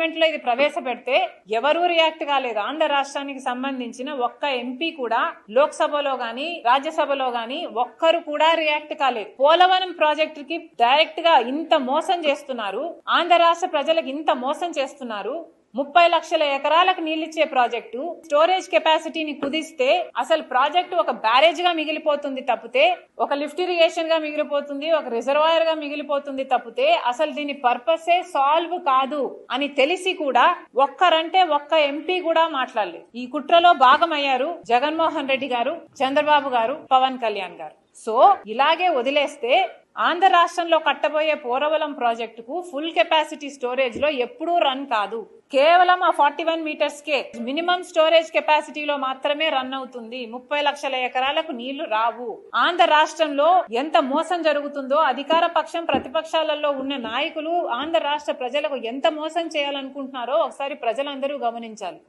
పార్లమెంట్లో ఇది ప్రవేశపెడితే ఎవరూ రియాక్ట్ కాలేదు. ఆంధ్ర రాష్ట్రానికి సంబంధించిన ఒక్క ఎంపీ కూడా లోక్సభలో గాని రాజ్యసభలో గాని ఒక్కరు కూడా రియాక్ట్ కాలేదు. పోలవరం ప్రాజెక్టు కి డైరెక్ట్గా ఇంత మోసం చేస్తున్నారు. ఆంధ్ర రాష్ట్ర ప్రజలకు ఇంత మోసం చేస్తున్నారు. ముప్పై లక్షల ఎకరాలకు నీళ్ళిచ్చే ప్రాజెక్టు స్టోరేజ్ కెపాసిటీని కుదిస్తే అసలు ప్రాజెక్టు ఒక బ్యారేజ్గా మిగిలిపోతుంది తప్పితే ఒక లిఫ్ట్ ఇరిగేషన్గా మిగిలిపోతుంది ఒక రిజర్వాయర్గా మిగిలిపోతుంది తప్పితే అసలు దీని పర్పసే సాల్వ్ కాదు అని తెలిసి కూడా ఒక్కరంటే ఒక్క ఎంపీ కూడా మాట్లాడలేదు. ఈ కుట్రలో భాగమయ్యారు జగన్మోహన్ రెడ్డి గారు చంద్రబాబు గారు పవన్ కళ్యాణ్ గారు. సో ఇలాగే వదిలేస్తే ఆంధ్ర రాష్ట్రంలో కట్టబోయే పోరవలం ప్రాజెక్టుకు ఫుల్ కెపాసిటీ స్టోరేజ్లో ఎప్పుడూ రన్ కాదు. కేవలం ఆ ఫార్టీ వన్ మీటర్స్ కే మినిమం స్టోరేజ్ కెపాసిటీలో మాత్రమే రన్ అవుతుంది. ముప్పై లక్షల ఎకరాలకు నీళ్ళు రావు. ఆంధ్ర రాష్ట్రంలో ఎంత మోసం జరుగుతుందో అధికార పక్షం ప్రతిపక్షాలలో ఉన్న నాయకులు ఆంధ్ర రాష్ట్ర ప్రజలకు ఎంత మోసం చేయాలనుకుంటున్నారో ఒకసారి ప్రజలందరూ గమనించాలి.